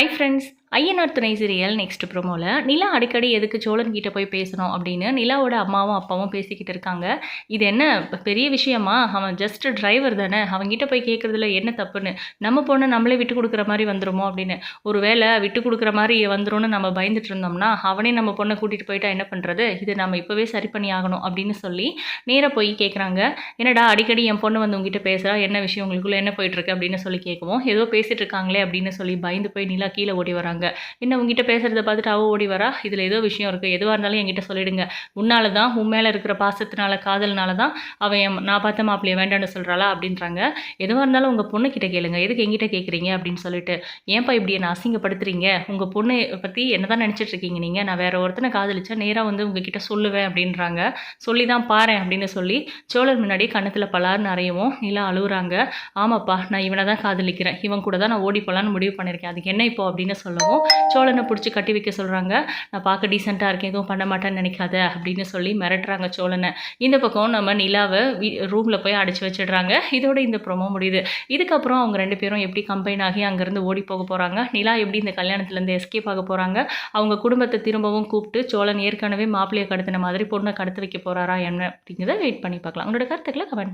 Hi friends Ayyanar துணை serial next ப்ரோமோவில் நிலா அடிக்கடி எதுக்கு சோழன் கிட்டே போய் பேசணும் அப்படின்னு நிலாவோட அம்மாவும் அப்பாவும் பேசிக்கிட்டு இருக்காங்க இது என்ன பெரிய விஷயமா அவன் ஜஸ்ட் டிரைவர் தானே அவங்ககிட்ட போய் கேட்குறதுல என்ன தப்புன்னு நம்ம பொண்ணை நம்மளே விட்டு கொடுக்குற மாதிரி வந்துடுமோ அப்படின்னு ஒரு வேளை விட்டு கொடுக்குற மாதிரி வந்துரும்னு நம்ம பயந்துட்டு இருந்தோம்னா அவனே நம்ம பொண்ணை கூட்டிகிட்டு போயிட்டா என்ன பண்ணுறது இது நம்ம இப்போவே சரி பண்ணி ஆகணும் அப்படின்னு சொல்லி நேராக போய் கேட்குறாங்க என்னடா அடிக்கடி என் பொண்ணு வந்து உங்ககிட்ட பேசுகிறா என்ன விஷயம்? உங்களுக்குள்ளே என்ன போயிட்டுருக்கு அப்படின்னு சொல்லி கேட்கவும் ஏதோ பேசிகிட்டு இருக்காங்களே அப்படின்னு சொல்லி பயந்து போய் நிலா கீழே ஓடி வராங்க. என்ன உங்ககிட்ட பேசுகிறத பார்த்துட்டு அவ ஓடி வரா? இதில் ஏதோ விஷயம் இருக்குது எதுவாக இருந்தாலும் என்கிட்ட சொல்லிடுங்க. உன்னால தான் உன் மேலே இருக்கிற பாசத்தினால காதல்னால தான் அவன் என் நான் பார்த்த மாப்பிள்ளைய வேண்டான்னு சொல்கிறாளா அப்படின்றாங்க. எதுவாக இருந்தாலும் உங்கள் பொண்ணுக்கிட்ட கேளுங்க. எதுக்கு எங்கிட்ட கேட்குறீங்க அப்படின்னு சொல்லிட்டு. ஏன்ப்பா இப்படி என்ன அசிங்கப்படுத்துறீங்க? உங்கள் பொண்ணை பற்றி என்ன தான் நினச்சிட்டு இருக்கீங்க நீங்கள் நான் வேற ஒருத்தனை காதலிச்சா நேராக வந்து உங்ககிட்ட சொல்லுவேன் அப்படின்றாங்க. சொல்லி தான் பாரேன் அப்படின்னு சொல்லி சோழர் முன்னாடி கணத்தில் பலார் நிறையவும் நிலா அழுகுறாங்க ஆமாப்பா நான் இவனை தான் காதலிக்கிறேன். இவன் கூட தான் நான் ஓடி போகலான்னு முடிவு பண்ணியிருக்கேன். அதுக்கு என்ன இப்போ அப்படின்னு சொல்லவும் சோழனை பிடிச்சி கட்டி வைக்க சொல்கிறாங்க நான் பார்க்க டீசெண்டாக இருக்கேன் எதுவும் பண்ண மாட்டேன்னு நினைக்காத அப்படின்னு சொல்லி மிரட்டுறாங்க சோழனை. இந்த பக்கம் நம்ம நிலாவை ரூமில் போய் அடிச்சு வச்சிடுறாங்க. இதோட இந்த ப்ரோமோ முடியுது. இதுக்கப்புறம் அவங்க ரெண்டு பேரும் எப்படி கம்பைன் ஆகி அங்கேருந்து ஓடி போக போகிறாங்க நிலா எப்படி இந்த கல்யாணத்துலேருந்து எஸ்கேப் ஆக போகிறாங்க அவங்க குடும்பத்தை திரும்பவும் கூப்பிட்டு சோழன் ஏற்கனவே மாப்பிள்ளையை கடத்தின மாதிரி பொண்ணை கடத்து வைக்க போகிறாரா என்ன அப்படிங்கிறத வெயிட் பண்ணி பார்க்கலாம். உங்களோட கருத்துக்களை கமெண்ட்